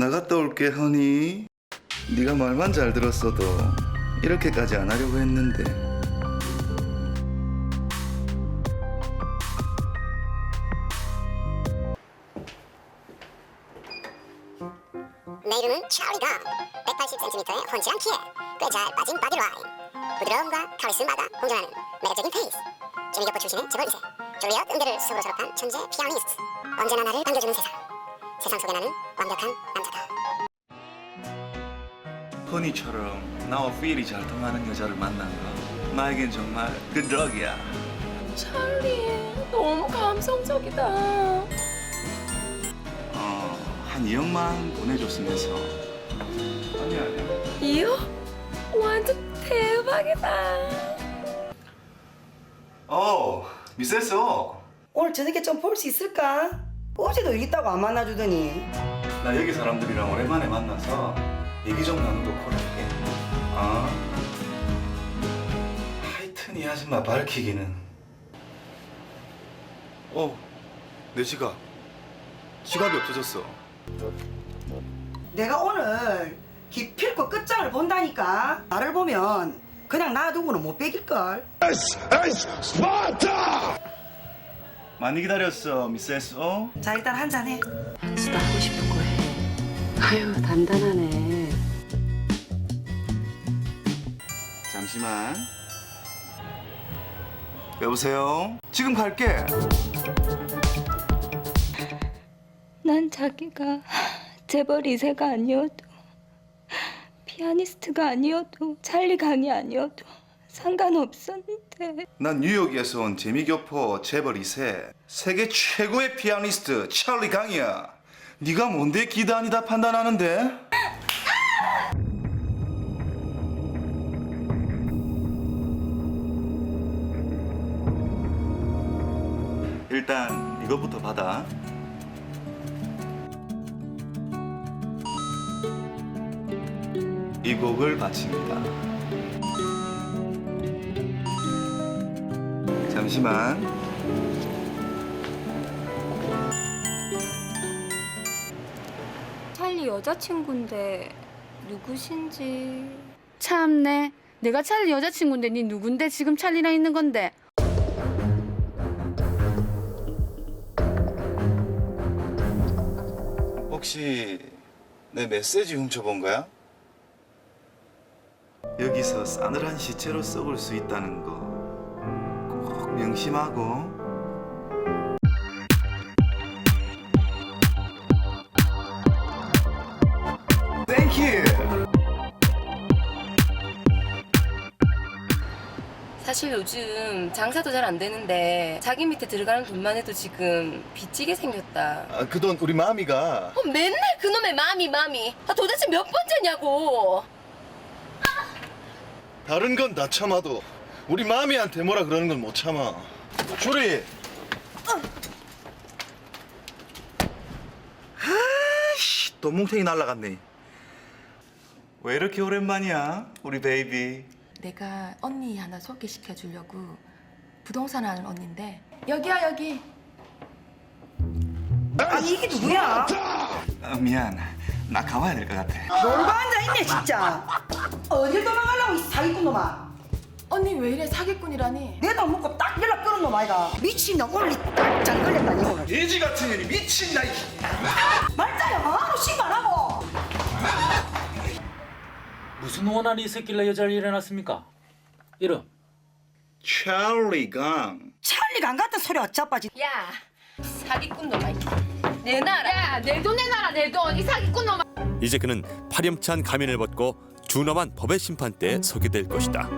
나갔다 올게 허니. 네가 말만 잘 들었어도 이렇게까지 안 하려고 했는데. 내 이름은 찰리가 180cm의 훤칠한 키에 꽤 잘 빠진 바디라인 부드러움과 카리스마가 공존하는 매력적인 페이스. 주미교포 출신의 재벌 2세 줄리엇 응대를 수으로 졸업한 천재 피아니스트. 언제나 나를 반겨주는 세상 세상 속에 나는 완벽한 남자다 허니처럼 나와 필이 잘 통하는 여자를 만난 거 나에겐 정말 그 드럭이야 찰리 너무 감성적이다. 어, 한 2억만 보내줬으면서 아니 아니 이요? 완전 대박이다. 어 미세스 오늘 저녁에 좀 볼 수 있을까? 어제도 일 있다고 안 만나주더니. 나 여기 사람들이랑 오랜만에 만나서 얘기 좀 나누고 콜할게. 아 하여튼 이 아줌마 밝히기는. 어 내 지갑. 지갑이 없어졌어. 내가 오늘 기필코 끝장을 본다니까. 나를 보면 그냥 놔두고는 못 빼길걸 많이 기다렸어 미세스 어? 자 일단 한 잔 해 한수도 하고 싶은 거 해. 아유 단단하네. 잠시만 여보세요 지금 갈게 난 자기가 재벌 2세가 아니어도 피아니스트가 아니어도 찰리 강이 아니어도 상관없었는데. 난 뉴욕에서 온 재미교포 재벌 2세 세계 최고의 피아니스트 찰리 강이야. 네가 뭔데 기다 아니다 판단하는데? 일단 이것부터 받아. 이 곡을 바칩니다 잠시만. 찰리 여자친구인데 누구신지 참네. 내가 찰리 여자친구인데 니 누군데 지금 찰리랑 있는 건데? 혹시 내 메시지 훔쳐본 거야? 여기서 싸늘한 시체로 썩을 수 있다는 거꼭 명심하고. 땡큐. 사실 요즘 장사도 잘 안 되는데 자기 밑에 들어가는 돈만 해도 지금 빚지게 생겼다. 아, 그 돈 우리 마미가 어, 맨날 그놈의 마미 마미. 아, 도대체 몇 번째냐고. 다른 건 다 참아도 우리 마미한테 뭐라 그러는 건 못 참아. 주리. 아씨, 또 뭉탱이 날라갔네. 왜 이렇게 오랜만이야, 우리 베이비? 내가 언니 하나 소개시켜 주려고 부동산 하는 언니인데 여기야 여기 아니 이게 누구야? 아, 미안, 나 가봐야 될 것 같아. 놀고 앉아 있네 진짜 어딜 도망가려고 이 사기꾼 놈아 언니 왜 이래 사기꾼이라니 내 돈 먹고 딱 연락 끊은 놈 아이가 미친놈 오늘 딱잘 걸렸다 니 오늘 돼지 같은 년이 미친다. 이. 말자야 아무 신고 안 하고 무슨 원한이 있었길래 여자를 일어났습니까? 이름 찰리 강. 찰리가 안 같은 소리 어쩌빠지 야, 사기꾼 놈아. 내놔라. 야, 내 돈 내놔라 내 돈. 이 사기꾼 놈아. 이제 그는 파렴치한 가면을 벗고 준엄한 법의 심판대에 서게 될 것이다.